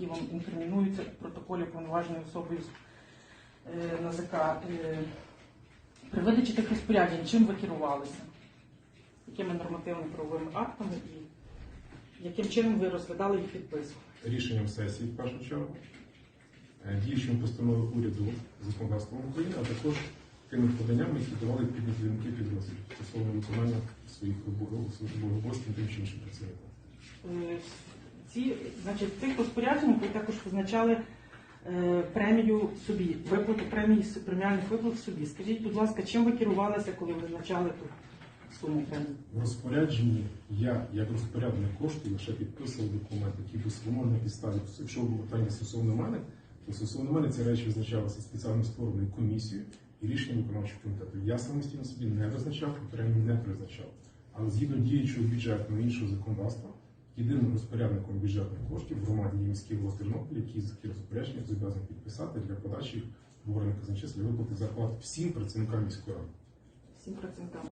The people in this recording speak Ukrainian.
які вам інкримінуються в протоколі повноваженою особою з е, НАЗК. Е, При видачі тих розпоряджень, чим ви керувалися? Якими нормативно-правовими актами і яким чином ви розглядали їх підписку? рішенням сесії в першу чергу, е, діючими постановою уряду законодавством України, а також тими поданнями, які давали відповідні керівники підрозділів стосовно виконання своїх обов'язків тим чи іншим працівникам. Ці, значить, в цих розпорядженнях ви також визначали е, премію собі, виплату премії преміальних виплат собі. Скажіть, будь ласка, чим ви керувалися, коли ви визначали ту суму премії? В розпорядженні я, як розпорядник коштів, лише підписував документ, який безумовно підставі. Якщо було питання стосовно мене, то стосовно мене ці речі визначалися спеціально створеною комісією і рішенням виконавчого комітету. Я самостійно собі не визначав премію не призначав. Але згідно діючого бюджетного іншого законодавства, єдиним розпорядником бюджетних коштів в громаді є міський голова Тернопіль, за такі розпорядження зобов'язаний підписати для подачі в органи казначейства для виплати зарплат всім працівникам міської ради. Всім працівникам.